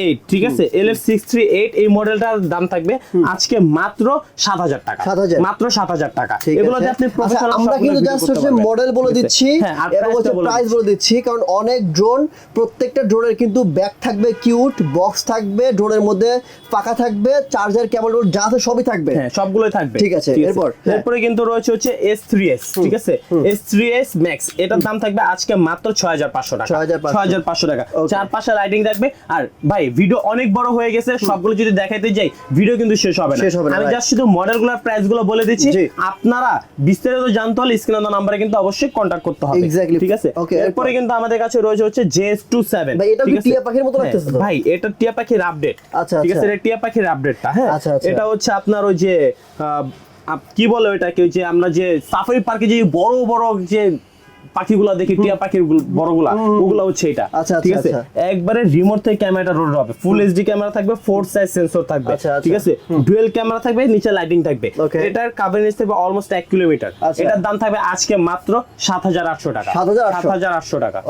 এইট ঠিক আছে? L F six three eight এই মডেলটার দাম থাকবে আজকে মাত্র সাত হাজার টাকা। 7,000 মাত্র সাত হাজার টাকা। এগুলোতে আছে। আপনি আচ্ছা, আমরা কিন্তু জাস্ট হচ্ছে মডেল বলে দিচ্ছি হ্যাঁ এবং হচ্ছে প্রাইস বলে দিচ্ছি কারণ অনেক ড্রোন প্রত্যেকটা ড্রোনের কিন্তু ব্যাগ থাকবে কিউট বক্স থাকবে ড্রোনের মধ্যে পাকা থাকবে চার্জার কেবল যা আছে সবই থাকবে। হ্যাঁ সবগুলোই থাকবে। ঠিক আছে, এরপর? হ্যাঁ। এরপরে কিন্তু রয়েছে হচ্ছে এস থ্রি এস ঠিক আছে? এস থ্রি এস ম্যাক্স এটার দাম থাকবে আজকে মাত্র ছয় হাজার পাঁচশো টাকা। 6,500 ছয় হাজার পাঁচশো টাকা. চার পাশে লাইটিং থাকবে। আর ভাই ভিডিও অনেক বড় হয়ে গেছে সবগুলো যদি দেখাইতে যাই ভিডিও কিন্তু শেষ হবে না। আমি জাস্ট শুধু মডেলগুলোর প্রাইসগুলো বলে দিচ্ছি। আপনারা বিস্তারিত জানতে হলে স্ক্রিন নাম্বারে কিন্তু অবশ্যই কন্ট্যাক্ট করতে হবে. ঠিক আছে? এরপরে কিন্তু আমাদের কাছে রয়েছে হচ্ছে জেএস টু সেভেন ভাই, এটাও কি টিয়া পাখির মতো লাগতেছে তো? ভাই এটা টিয়া পাখির আপডেট আচ্ছা, ঠিক আছে। এটা টিয়া পাখির আপডেটটা হ্যাঁ? আচ্ছা, আচ্ছা। এটা হচ্ছে আপনার ওই যে কি বলে ওইটাকে? ওই যে আমরা যে সাফারি পার্কে যে বড় বড় যে পাখিগুলা দেখি টিয়া পাখির গুল- বড়গুলা ওগুলা হচ্ছে এটা। আচ্ছা, ঠিক আচ্ছা, আছে? আচ্ছা। একবারে রিমোট থেকে ক্যামেরাটা রোটেট হবে। ফুল এইচডি ক্যামেরা থাকবে ফোর সাইজ সেন্সর থাকবে। ঠিক আছে? ডুয়েল ক্যামেরা থাকবে নিচে লাইটিং থাকবে। এটার কাভারেজ থাকবে অলমোস্ট এক কিলোমিটার। এটার দাম থাকবে আজকে মাত্র সাত হাজার আটশো টাকা। সাত হাজার আটশো? টাকা।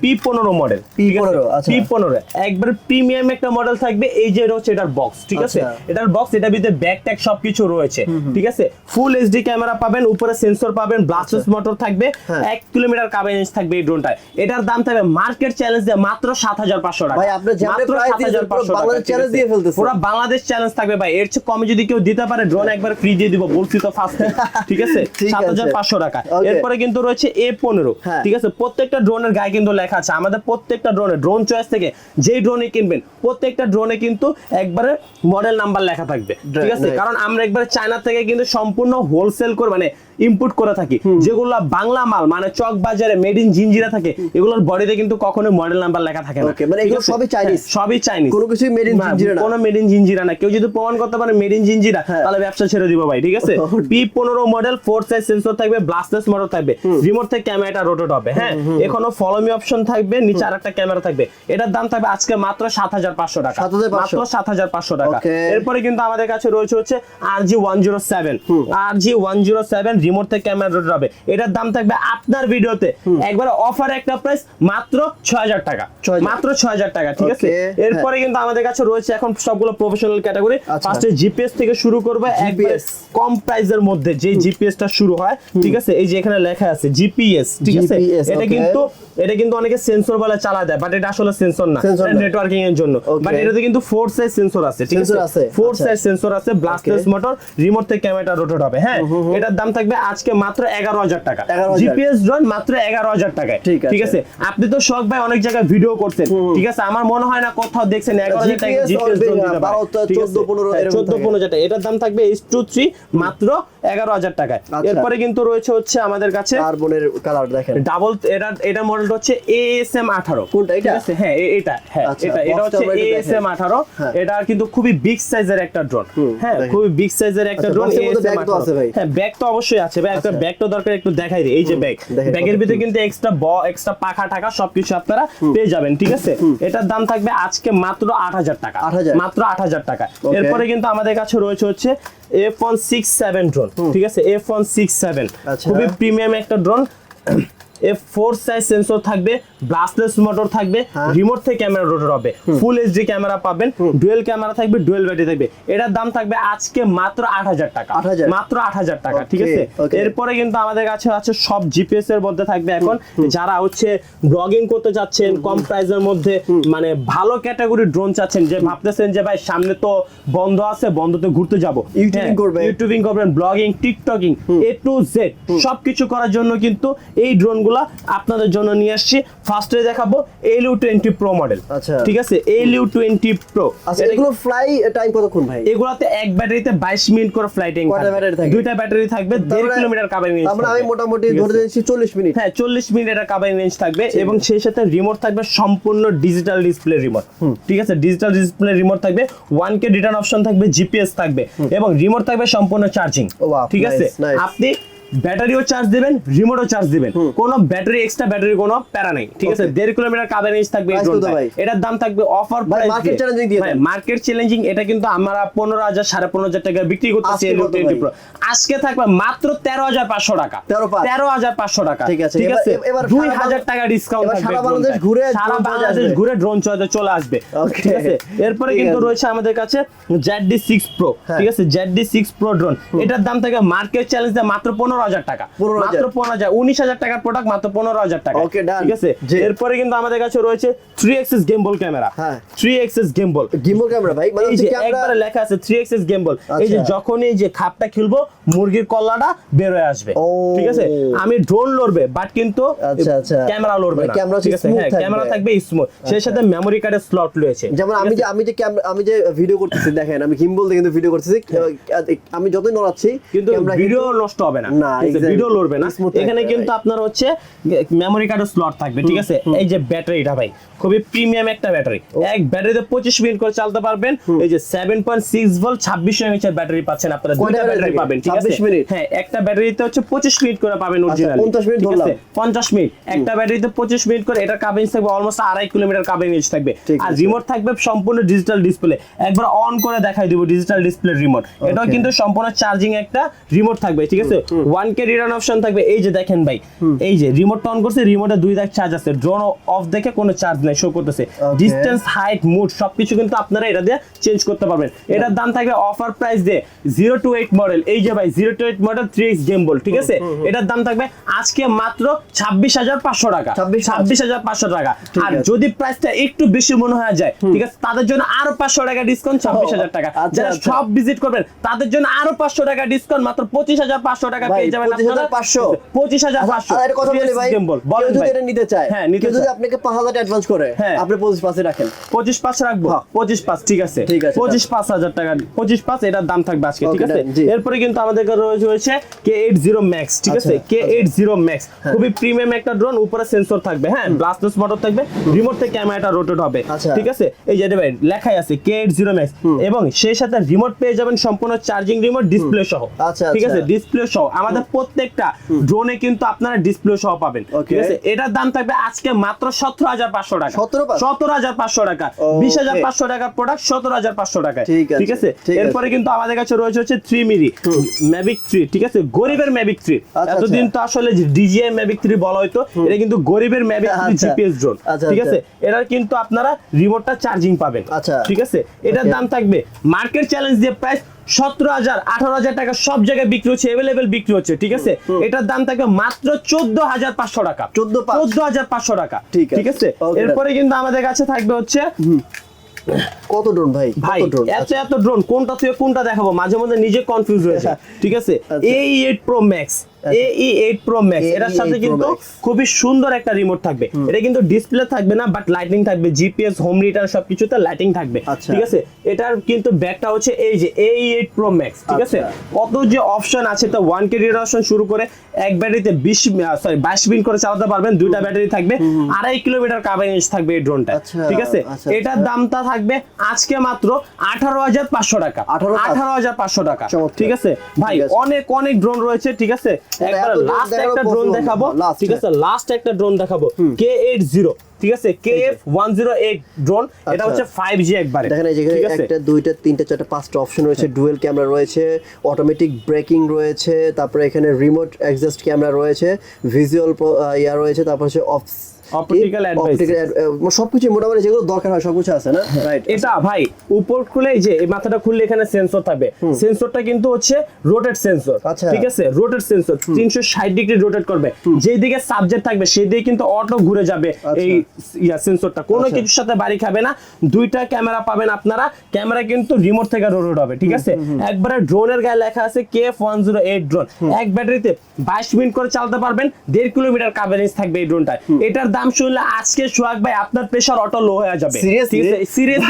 পি পনেরো মডেল P15। পি পনেরো একবার প্রিমিয়াম একটা মডেল থাকবে এই যে এটা হচ্ছে এটার বক্স ঠিক আছে। এটার বক্স এটার ভিতরে ব্যাক ট্যাগ সবকিছু রয়েছে। ঠিক আছে? ফুল এইচডি ক্যামেরা পাবেন উপরে সেন্সর পাবেন ব্লাস্টেস মোটর থাকবে। হ্যাঁ। এক কিলোমিটার কাভারেজ থাকবে এই ড্রোনটায় এটার দাম থাকবে মার্কেট চ্যালেঞ্জ দিয়ে মাত্র সাত হাজার পাঁচশো টাকা। ভাই, আপনি মাত্র দিয়েছেন, পুরো 7,500 টাকা। পুরো বাংলাদেশ চ্যালেঞ্জ থাকবে ভাই। এর চেয়ে কমে যদি কেউ দিতে পারে ড্রোন একবার ফ্রি দিয়ে দিব বলছি তো ফার্স্ট ঠিক আছে? সাত হাজার পাঁচশো টাকা। এরপরে কিন্তু রয়েছে এ পনেরো। হ্যাঁ। ঠিক আছে? প্রত্যেকটা ড্রোনের গায়ে কিন্তু লেখা আছে। আমাদের প্রত্যেকটা ড্রোনে ড্রোন চয়েস থেকে যেই ড্রোনে কিনবেন প্রত্যেকটা ড্রোনে কিন্তু একবারে মডেল নাম্বার লেখা থাকবে। ঠিক আছে? কারণ আমরা একবার চায়না থেকে কিন্তু সম্পূর্ণ হোলসেল করে মানে ইম্পোর্ট করে থাকি। যেগুলো বাংলা মাল মানে চক বাজারে মেড ইন জিঞ্জিরা থাকে এগুলোর বডিতে কিন্তু কখনো মডেল নাম্বার লেখা থাকে না। মানে এগুলো সবই Chinese? হ্যাঁ, সবই চাইনিজ কোনো কিছুই made in জিঞ্জিরা না? কোনো মেড ইন জিঞ্জিরা না। কেউ যদি প্রমাণ করতে পারে মেড ইন জিঞ্জিরা। তাহলে ব্যবসা ছেড়ে দিব ভাই ঠিক আছে? পি পনেরো মডেল ফোর সাইজ সেন্সর থাকবে ব্লাস্টলেস মোটর থাকবে। রিমোট থেকে ক্যামেরাটা রোটেট হবে হ্যাঁ? এখনও ফলো মি অপশন থাকবে নিচে আর একটা ক্যামেরা থাকবে। এটার দাম থাকবে আজকে মাত্র সাত হাজার পাঁচশো টাকা। 7,500 মাত্র সাত হাজার পাঁচশো টাকা। এরপরে কিন্তু আমাদের কাছে রয়েছে হচ্ছে R G one zero seven R G one zero seven remote থেকে ক্যামেরা রোটেট হবে। এটার দাম থাকবে আপনার ভিডিওতে একবার অফার একটা প্রাইস মাত্র ছয় হাজার টাকা। মাত্র ছয় হাজার টাকা ঠিক আছে? এরপরে কিন্তু আমাদের কাছে রয়েছে এখন সবগুলো প্রফেশনাল ক্যাটাগরি। ফার্স্টে জিপিএস থেকে শুরু করবে GPS কম প্রাইসের মধ্যে যে জিপিএস টা শুরু হয় ঠিক আছে? এই যে এখানে লেখা আছে জিপিএস ঠিক আছে? এটা কিন্তু এটা কিন্তু অনেকে সেন্সর বলে চালা দেয় বাট এটা আসলে সেন্সর না। নেটওয়ার্কিং এর জন্য. বাট এটাতে কিন্তু ফোর সাইজ সেন্সর আছে ঠিক আছে? ফোর। সাইজ সেন্সর আছে ব্লাস্টলেস মোটর রিমোট থেকে ক্যামেরাটা রোটেট হবে হ্যাঁ? এটার দাম থাকবে আজকে মাত্র এগারো হাজার টাকা। জিপিএস ড্রোন মাত্র এগারো হাজার টাকায় ঠিক আছে। আপনি তো শখ ভাই অনেক জায়গায় ভিডিও করছেন ঠিক আছে আমার মনে হয় না কোথাও দেখছেন এগারো হাজার টাকা চোদ্দ পনেরো হ্যাঁ, পারে। 12, ঠিক আছে? 14, 15 হ্যাঁ, এরকম 14, থাকে। 15 যেটা এটার দাম থাকবে এইচ টু থ্রি মাত্র এগারো হাজার টাকায়। আচ্ছা। এরপরে কিন্তু রয়েছে হচ্ছে আমাদের কাছে কার্বনের কালার দেখেন। ডাবল এটা এটা মডেলটা হচ্ছে এএসএম আঠারো। কোনটা, এটা? হ্যাঁ এটা হ্যাঁ আচ্ছা, এটা এটা হচ্ছে এএসএম আঠারো। হ্যাঁ। এটা কিন্তু খুবই বিগ সাইজের একটা ড্রোন হ্যাঁ খুবই বিগ সাইজের একটা আচ্ছা, ড্রোন আছে ভাই। হ্যাঁ ব্যাগ তো অবশ্যই আছে। ভাই একটা আচ্ছা। ব্যাগ তো দরকার একটু দেখাই দিই। এই যে ব্যাগ ব্যাগের ভিতরে কিন্তু এক্সট্রা ব এক্সট্রা পাখা টাকা সবকিছু আপনারা পেয়ে যাবেন ঠিক আছে? এটার দাম থাকবে আজকে মাত্র আট হাজার টাকা। 8,000 মাত্র আট হাজার টাকা। এরপরে কিন্তু আমাদের কাছে রয়েছে হচ্ছে F one six seven drone ঠিক আছে এফ ওয়ান সিক্স সেভেন। খুবই প্রিমিয়াম একটা drone F four size sensor থাকবে ব্লাস্টলেস মোটর থাকবে হ্যাঁ। রিমোট থেকে ক্যামেরা রোটর হবে। ফুল এইচডি ক্যামেরা পাবেন ডুয়েল ক্যামেরা থাকবে ডুয়েল ব্যাটারি থাকবে। এটার দাম থাকবে আজকে মাত্র আট হাজার টাকা। মাত্র আট হাজার টাকা ঠিক আছে? এরপরে কিন্তু আমাদের কাছে আছে সব জিপিএস এর মধ্যে থাকবে এখন। যারা হচ্ছে ব্লগিং করতে যাচ্ছেন কম মধ্যে মানে ভালো ক্যাটাগরি ড্রোন চাচ্ছেন যে ভাবতেছেন যে ভাই সামনে তো বন্ধ আছে বন্ধতে ঘুরতে যাব। YouTubing করবে। ইউটিউবিং করবেন blogging TikToking A to Z সবকিছু করার জন্য কিন্তু এই ড্রোনগুলা আপনাদের জন্য নিয়ে আসছি। ফার্স্টে দেখাবো টোয়েন্টি প্রো মডেল আচ্ছা। ঠিক আছে? এলিউ টোয়েন্টি প্রো আচ্ছা এগুলো ফ্লাই টাইম কতক্ষণ ভাই? এগুলাতে এক ব্যাটারিতে বাইশ মিনিট করে কয়টা battery দুইটা ব্যাটারি থাকবে কিলোমিটার কাভারিং রেঞ্জ আমরা আমি মোটামুটি ধরে দিচ্ছি মিনিট। হ্যাঁ চল্লিশ মিনিট এটা কাভারিং রেঞ্জ থাকবে এবং সেই সাথে রিমোট থাকবে সম্পূর্ণ ডিজিটাল ডিসপ্লে রিমোট ঠিক আছে? ডিজিটাল ডিসপ্লে রিমোট থাকবে ওয়ান কে রিটার্ন অপশন থাকবে জিপিএস থাকবে এবং রিমোট থাকবে সম্পূর্ণ চার্জিং ঠিক আছে. আপনি ব্যাটারিও চার্জ দিবেন রিমোটও চার্জ দিবেন। কোনো ব্যাটারি এক্সট্রা ব্যাটারি কোনো প্যারা নেই ঠিক আছে? দেড় কিলোমিটার কাভারিং রেঞ্জ থাকবে এই? এটার দাম থাকবে অফার market challenging দিয়ে মার্কেট চ্যালেঞ্জিং এটা কিন্তু আমরা পনেরো হাজার সাড়ে পনেরো হাজার টাকা বিক্রি করতেছি আজকে টোয়েন্টি প্রো আজকে থাকবে মাত্র তেরো হাজার পাঁচশো টাকা। 13,500 তেরো হাজার পাঁচশো টাকা ঠিক আছে, ঠিক আছে? এবার দুই সারা হাজার বাং- টাকা ডিসকাউন্ট থাকবে সারা বাংলাদেশ ঘুরে সারা বাংলাদেশ ঘুরে ড্রোন চলে চলে আসবে ঠিক আছে? এরপরে কিন্তু রয়েছে আমাদের কাছে জেড ডি সিক্স প্রো। ঠিক আছে? Z D six pro drone এটার দাম থাকে মার্কেট চ্যালেঞ্জ মাত্র মাত্র পনেরো হাজার টাকা। মাত্র পনেরো হাজার উনিশ হাজার টাকার প্রোডাক্ট মাত্র পনেরো হাজার টাকা। Done. ঠিক আছে? এরপরে কিন্তু আমাদের কাছে রয়েছে থ্রি এক্সেস গেমবল ক্যামেরা হ্যাঁ। Three axis gimbal gimbal camera ভাই মানে একবারে লেখা আছে থ্রি এক্সেস গেমবল এই যে আচ্ছা। যখনই এই যে খাপটা খুলবো মুরগির কল্লাটা বের হয়ে আসবে ঠিক আছে? আমি ড্রোন লড়বে বাট কিন্তু আচ্ছা, আচ্ছা। ক্যামেরা লড়বে মানে না। ক্যামেরা ঠিক আছে? হ্যাঁ ক্যামেরা থাকবে। স্মুথ সেই সাথে মেমরি কার্ডের স্লট রয়েছে। যেমন আমি যে আমি যে ক্যামেরা আমি যে ভিডিও করতেছি দেখেন আমি গিম্বল দিয়ে কিন্তু ভিডিও করতেছি। আমি যতই নড়াচ্ছি কিন্তু ভিডিও নষ্ট হবে না। না. ভিডিও লড়বে না এখানে কিন্তু আপনার হচ্ছে মেমোরি কার্ডের স্লট থাকবে ঠিক আছে? এই যে ব্যাটারিটা ভাই খুবই প্রিমিয়াম একটা ব্যাটারি এক ব্যাটারিতে পঁচিশ মিনিট করে চালাতে পারবেন। এই যে সেভেন পয়েন্ট সিক্স ভোল্ট ছাব্বিশ এমএচের ব্যাটারি পাচ্ছেন আপনারা দুইটা ব্যাটারি পাবেন ঠিক আছে? মিনিট? হ্যাঁ একটা ব্যাটারিতে হচ্ছে পঁচিশ মিনিট করে পাবেন অরিজিনাল 50 মিনিট ধরলাম। পঞ্চাশ মিনিট একটা ব্যাটারিতে পঁচিশ মিনিট করে এটা থাকবে অলমোস্ট আড়াই কিলোমিটার থাকবে। আর রিমোট থাকবে সম্পূর্ণ ডিজিটাল ডিসপ্লে একবার অন করে দেখাই দিব ডিজিটাল ডিসপ্লে রিমোট এটাও কিন্তু সম্পূর্ণ চার্জিং একটা রিমোট থাকবে ঠিক আছে? ওয়ান কে রিটার্ন অপশন থাকবে। এই যে দেখেন ভাই এই যে রিমোট অন করছে রিমোটে দুই দাগ চার্জ আছে। ড্রোন অফ দেখে কোনো চার্জ নাই শো করতেছে. ডিস্টেন্স হাইট মুড সবকিছু কিন্তু আপনারা এটা দিয়ে চেঞ্জ করতে পারবেন। এটার দাম থাকবে অফার প্রাইস দিয়ে জিরো টু এইট মডেল এই যে ভাই zero two eight model three X ঠিক আছে? এটার দাম থাকবে আজকে মাত্র ছাব্বিশ হাজার পাঁচশো টাকা। ছাব্বিশ হাজার পাঁচশো। টাকা। আর। যদি প্রাইসটা একটু বেশি মনে হয় যায় ঠিক আছে তাদের জন্য আরও পাঁচশো টাকা ডিসকাউন্ট ছাব্বিশ হাজার টাকা। আচ্ছা, যারা আচ্ছা। সব ভিজিট করবেন তাদের জন্য আরও পাঁচশো টাকা ডিসকাউন্ট মাত্র পঁচিশ হাজার পাঁচশো টাকা ভাই, পেয়ে যাবেন 25,500 পঁচিশ হাজার পাঁচশো। আর একটা কথা বলি ভাই কেউ বলেন যদি ভাই। এটা নিতে চায় হ্যাঁ যদি আপনাকে পাঁচ হাজার অ্যাডভান্স করে হ্যাঁ। আপনি পঁচিশ পাশে রাখেন। পঁচিশ পাঁচ রাখব? হ্যাঁ। পঁচিশ পাঁচ ঠিক আছে। ঠিক আছে, পঁচিশ পাঁচ হাজার টাকা পঁচিশ পাঁচ এটার দাম থাকবে আজকে ঠিক আছে? এরপরে কিন্তু আমাদের কাছে রয়েছে হচ্ছে কে এইট জিরো ম্যাক্স ঠিক আছে? আচ্ছা, কে এইট জিরো ম্যাক্স খুবই প্রিমিয়াম একটা ড্রোন উপরে সেন্সর থাকবে হ্যাঁ? ব্লাস্টলেস মোটর থাকবে রিমোট থেকে ক্যামেরাটা রোটেট হবে আচ্ছা। ঠিক আছে? এই যে ভাই লেখাই আছে কে এইট জিরো ম্যাক্স এবং সেই সাথে রিমোট পেয়ে যাবেন সম্পূর্ণ চার্জিং রিমোট ডিসপ্লে সহ আচ্ছা, ঠিক আছে? আচ্ছা। ডিসপ্লে সহ। আমাদের প্রত্যেকটা ড্রোনে কিন্তু আপনারা ডিসপ্লে সহ পাবেন। ঠিক আছে? এটার দাম থাকবে আজকে মাত্র সতেরো হাজার পাঁচশো টাকা। 17,500 সতেরো হাজার পাঁচশো টাকা। বিশ হাজার পাঁচশো টাকার প্রোডাক্ট সতেরো হাজার পাঁচশো টাকায়। ঠিক আছে। এরপরে কিন্তু আমাদের কাছে রয়েছে হচ্ছে থ্রি মিরি ম্যাভিক থ্রি ঠিক আছে? গরিবের ম্যাভিক থ্রি আচ্ছা, এতদিন তো আসলে ডিজিআই ম্যাভিক থ্রি বলা হয়তো এটা কিন্তু গরিবের ম্যাভিক থ্রি আচ্ছা। জিপিএস ড্রোন আচ্ছা, ঠিক আছে? আচ্ছা। এটার কিন্তু আপনারা রিমোটটা চার্জিং পাবেন। আচ্ছা। ঠিক আছে? এটার দাম থাকবে মার্কেট চ্যালেঞ্জ দিয়ে প্রাইস সতেরো হাজার আঠারো হাজার টাকা সব জায়গায় বিক্রি হচ্ছে অ্যাভেলেবেল বিক্রি হচ্ছে ঠিক আছে? এটার দাম থাকবে মাত্র চোদ্দ হাজার পাঁচশো টাকা। চোদ্দ চোদ্দ হাজার পাঁচশো টাকা ঠিক আছে। এরপরে কিন্তু আমাদের কাছে থাকবে হচ্ছে কত ড্রোন ভাই? ভাই এত এত ড্রোন কোনটা থেকে কোনটা দেখাবো? মাঝে মধ্যে নিজে কনফিউজ হয়ে যায় ঠিক আছে? আচ্ছা। এই এইট প্রো ম্যাক্স এই এইট প্রো ম্যাক্স এটার সাথে কিন্তু খুবই সুন্দর একটা রিমোট থাকবে। এটা কিন্তু ডিসপ্লে থাকবে না বাট লাইটিং থাকবে জিপিএস হোম রিটার্ন সবকিছুতে লাইটিং থাকবে। আচ্ছা। ঠিক আছে? এটার কিন্তু ব্যাকটা হচ্ছে এই যে এই এইট প্রো ম্যাক্স ঠিক আছে? আচ্ছা। কত যে অপশন আছে তো ওয়ান কে অপশন শুরু করে এক ব্যাটারিতে বিশ সরি বাইশ মিনিট করে চালাতে পারবেন দুইটা ব্যাটারি থাকবে আড়াই কিলোমিটার কাভারেজ থাকবে এই ড্রোনটা আচ্ছা, ঠিক আছে? এটার। দামটা থাকবে আজকে মাত্র আঠারো হাজার পাঁচশো টাকা। 18,500 আঠারো হাজার পাঁচশো টাকা। ঠিক আছে? ভাই অনেক অনেক ড্রোন রয়েছে ঠিক আছে? লাস্ট একটা ড্রোন দেখাবো ঠিক আছে? লাস্ট একটা ড্রোন দেখাবো। কে এইট জিরো ঠিক আছে? ড্রোন এটা আচ্ছা। হচ্ছে ফাইভ জি একবারে দেখেন এই যেখানে একটা দুইটা তিনটা চারটা পাঁচটা অপশন রয়েছে ডুয়েল ক্যামেরা রয়েছে অটোমেটিক ব্রেকিং রয়েছে তারপরে এখানে রিমোট অ্যাডজাস্ট ক্যামেরা রয়েছে ভিজুয়াল ইয়া রয়েছে তারপর হচ্ছে অফ Optical advice। সবকিছু মোটামুটি যেগুলো দরকার হয় সবকিছু আছে না? রাইট এটা ভাই উপর খুলে যে এই মাথাটা খুললে এখানে সেন্সর থাকবে। সেন্সরটা কিন্তু হচ্ছে রোটেট সেন্সর আচ্ছা। ঠিক আছে? রোটেট সেন্সর তিনশো ষাট ডিগ্রি রোটেট করবে। যেই দিকে সাবজেক্ট থাকবে সেই দিকে কিন্তু অটো ঘুরে যাবে আচ্ছা। এই ইয়া সেন্সরটা কোনো আচ্ছা। কিছুর সাথে বাড়ি খাবে না। দুইটা ক্যামেরা পাবেন আপনারা। ক্যামেরা কিন্তু রিমোট থেকে রোটেট হবে ঠিক আছে? একবারে ড্রোনের গায়ে লেখা আছে K F one zero eight drone এক ব্যাটারিতে বাইশ মিনিট করে চালাতে পারবেন। দেড় কিলোমিটার কাভারেজ থাকবে এই ড্রোনটা এটার দাম শুনলে আজকে সোহাগ ভাই আপনার প্রেশার অটো লো হয়ে যাবে। সিরিয়াসলি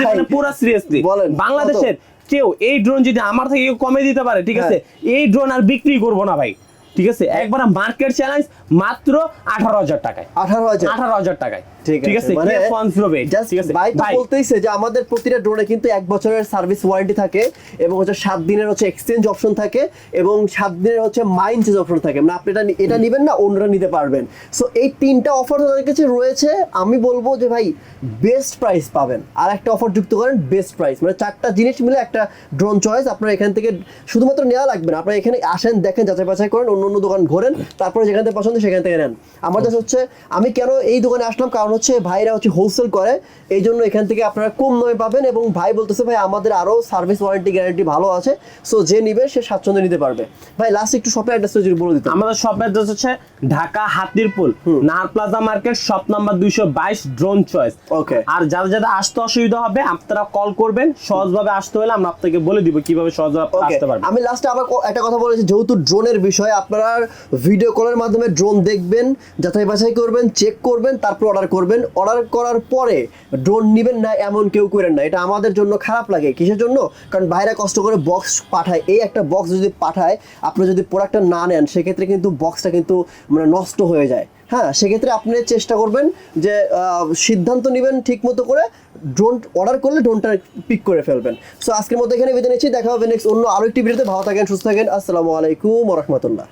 মানে পুরো সিরিয়াসলি বাংলাদেশের কেউ এই ড্রোন যদি আমার থেকে কেউ কমে দিতে পারে ঠিক আছে? এই ড্রোন আর বিক্রি করব না ভাই ঠিক আছে? একবার মার্কেট চ্যালেঞ্জ মাত্র আঠারো হাজার টাকায়। আঠারো হাজার। আঠারো হাজার টাকায়। ঠিক আছে মানে মানে ওয়ান জিরো just ঠিক আছে ভাই তো বলতেইছে যে আমাদের প্রতিটা ড্রোনে কিন্তু এক বছরের সার্ভিস ওয়ারেন্টি থাকে এবং হচ্ছে সাত দিনের হচ্ছে এক্সচেঞ্জ অপশন থাকে এবং সাত দিনের হচ্ছে মাইন চেঞ্জ অপশন থাকে। মানে আপনি এটা এটা নেবেন না অন্যরা নিতে পারবেন। সো এই তিনটা অফার তাদের কাছে রয়েছে। আমি বলব যে ভাই বেস্ট প্রাইস পাবেন। আর একটা অফার যুক্ত করেন বেস্ট প্রাইস মানে চারটা জিনিস মিলে একটা ড্রোন চয়েস আপনার এখান থেকে শুধুমাত্র নেওয়া লাগবে না। আপনারা এখানে আসেন দেখেন যাচাই বাছাই করেন অন্য অন্য দোকান ঘোরেন তারপরে যেখান থেকে পছন্দ সেখান থেকে নেন। আমার কাছে হচ্ছে আমি কেন এই দোকানে আসলাম? কারণ হচ্ছে ভাইরা হচ্ছে হোলসেল করে। এই জন্য এখান থেকে আপনারা কম দামে পাবেন এবং ভাই বলতেছে ভাই আমাদের আরও সার্ভিস ওয়ারেন্টি গ্যারান্টি ভালো আছে। সো যে নিবে সে স্বাচ্ছন্দ্য নিতে পারবে। ভাই লাস্ট একটু শপের অ্যাড্রেসটা যদি বলে দিতাম আমাদের শপ অ্যাড্রেস হচ্ছে Dhaka Hatirpool Nahar plaza market shop number দুইশো বাইশ ড্রোন চয়েস Okay. আর যাদের যাদের আসতে অসুবিধা হবে আপনারা কল করবেন সহজভাবে আসতে হলে আমরা আপনাকে বলে দিব কীভাবে সহজভাবে আসতে পারবেন। আমি লাস্টে আবার একটা কথা বলেছি যেহেতু ড্রোনের বিষয়ে আপনারা ভিডিও কলের মাধ্যমে ড্রোন দেখবেন যাচাই বাছাই করবেন চেক করবেন তারপর অর্ডার করবেন। করবেন অর্ডার করার পরে ড্রোন নেবেন না, এমন কেউ করেন না। এটা আমাদের জন্য খারাপ লাগে। কিসের জন্য? কারণ বাইরে কষ্ট করে বক্স পাঠায়। এই একটা বক্স যদি পাঠায়, আপনি যদি প্রোডাক্টটা না নেন, সেক্ষেত্রে কিন্তু বক্সটা কিন্তু মানে নষ্ট হয়ে যায়। হ্যাঁ সেক্ষেত্রে আপনি চেষ্টা করবেন যে সিদ্ধান্ত নেবেন ঠিক মতো করে ড্রোন অর্ডার করলে ড্রোনটা পিক করে ফেলবেন। সো আজকের মতো এখানে বেঁধে নিচ্ছি। দেখা হবে নেক্সট অন্য আরও একটি ভিডিওতে। ভালো থাকেন, সুস্থ থাকেন। আসসালামু আলাইকুম রহমতুল্লাহ।